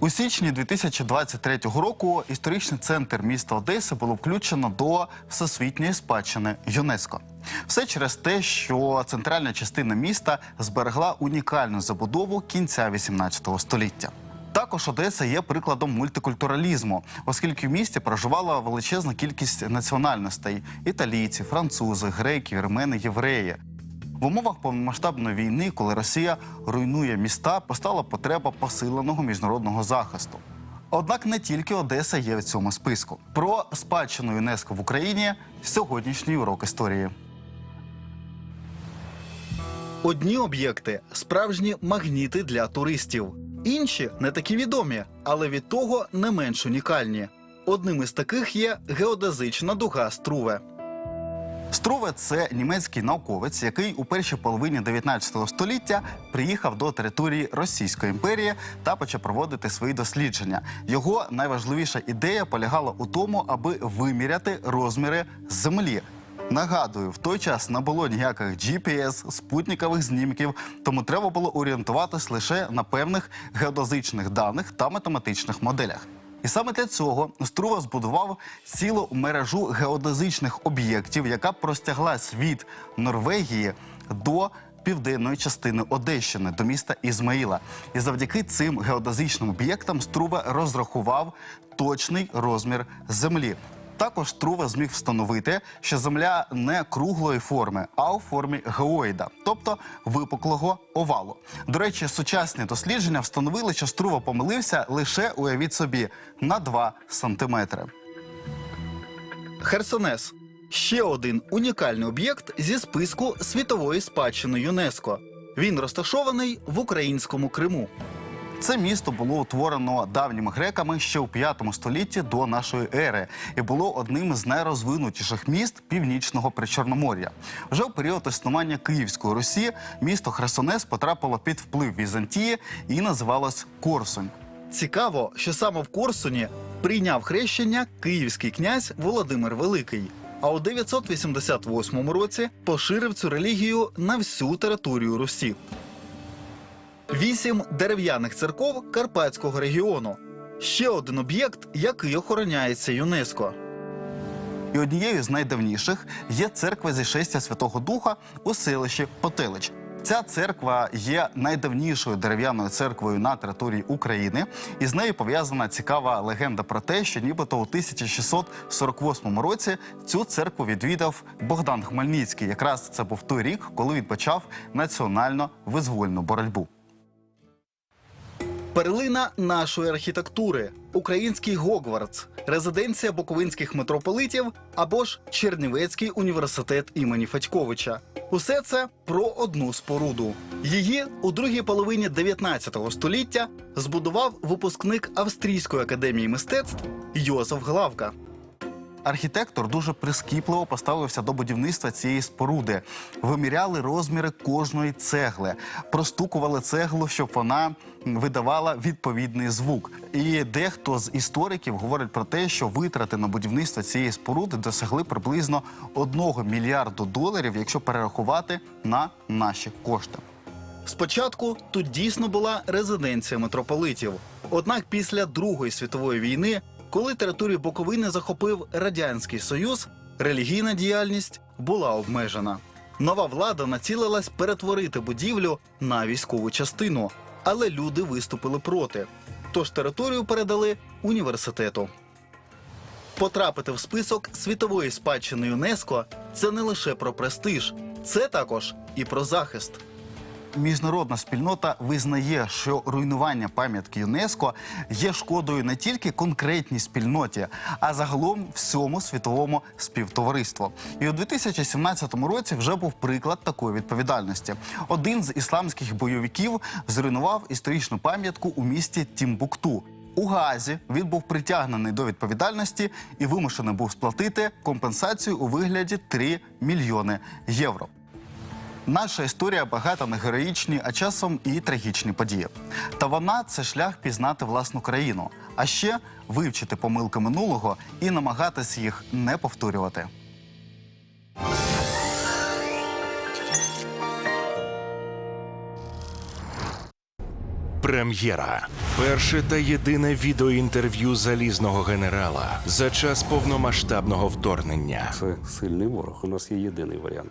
У січні 2023 року історичний центр міста Одеси було включено до всесвітньої спадщини ЮНЕСКО. Все через те, що центральна частина міста зберегла унікальну забудову кінця 18 століття. Також Одеса є прикладом мультикультуралізму, оскільки в місті проживала величезна кількість національностей: італійці, французи, греки, вірмени, євреї. В умовах повномасштабної війни, коли Росія руйнує міста, постала потреба посиленого міжнародного захисту. Однак не тільки Одеса є в цьому списку. Про спадщину ЮНЕСКО в Україні сьогоднішній урок історії. Одні об'єкти справжні магніти для туристів, інші не такі відомі, але від того не менш унікальні. Одним із таких є геодезична дуга Струве. Струве це німецький науковець, який у першій половині 19 століття приїхав до території Російської імперії та почав проводити свої дослідження. Його найважливіша ідея полягала у тому, аби виміряти розміри землі. Нагадую, в той час не було ніяких GPS, спутникових знімків, тому треба було орієнтуватись лише на певних геодезичних даних та математичних моделях. І саме для цього Струва збудував цілу мережу геодезичних об'єктів, яка простяглась від Норвегії до південної частини Одещини до міста Ізмаїла. І завдяки цим геодезичним об'єктам Струва розрахував точний розмір землі. Також Трува зміг встановити, що земля не круглої форми, а у формі геоїда, тобто випуклого овалу. До речі, сучасні дослідження встановили, що Струва помилився лише уявіть собі на 2 сантиметри. Херсонес ще один унікальний об'єкт зі списку світової спадщини ЮНЕСКО. Він розташований в українському Криму. Це місто було утворено давніми греками ще у 5 столітті до нашої ери і було одним з найрозвинутіших міст північного причорномор'я. Вже у період існування Київської Русі місто Херсонес потрапило під вплив Візантії і називалось Корсунь. Цікаво, що саме в Корсуні прийняв хрещення київський князь Володимир Великий. А у 988 році поширив цю релігію на всю територію Русі. Вісім дерев'яних церков Карпатського регіону. Ще один об'єкт, який охороняється ЮНЕСКО. І однією з найдавніших є церква зішестя Святого Духа у селищі Потелич. Ця церква є найдавнішою дерев'яною церквою на території України, і з нею пов'язана цікава легенда про те, що нібито у 1648 році цю церкву відвідав Богдан Хмельницький. Якраз це був той рік, коли він почав національно визвольну боротьбу. Перлина нашої архітектури, український Гогвардс, резиденція буковинських митрополитів або ж Чернівецький університет імені Федьковича. Усе це про одну споруду. Її у другій половині 19 століття збудував випускник Австрійської академії мистецтв Йозеф Главка. Архітектор дуже прискіпливо поставився до будівництва цієї споруди. Виміряли розміри кожної цегли, простукували цеглу, щоб вона видавала відповідний звук. І дехто з істориків говорить про те, що витрати на будівництво цієї споруди досягли приблизно 1 мільярду доларів, якщо перерахувати на наші кошти. Спочатку тут дійсно була резиденція митрополитів. Однак після Другої світової війни, коли територію Буковини захопив Радянський Союз, релігійна діяльність була обмежена. Нова влада націлилась перетворити будівлю на військову частину, але люди виступили проти. Тож територію передали університету. Потрапити в список світової спадщини ЮНЕСКО це не лише про престиж, це також і про захист. Міжнародна спільнота визнає, що руйнування пам'ятки ЮНЕСКО є шкодою не тільки конкретній спільноті, а загалом всьому світовому співтовариству. І у 2017 році вже був приклад такої відповідальності. Один з ісламських бойовиків зруйнував історичну пам'ятку у місті Тімбукту. У Гаазі він був притягнений до відповідальності і вимушений був сплатити компенсацію у вигляді 3 мільйони євро. Наша історія багата на героїчні, а часом і трагічні події. Та вона це шлях пізнати власну країну, а ще вивчити помилки минулого і намагатись їх не повторювати. Прем'єра. Перше та єдине відеоінтерв'ю залізного генерала за час повномасштабного вторгнення. Це сильний ворог. У нас є єдиний варіант,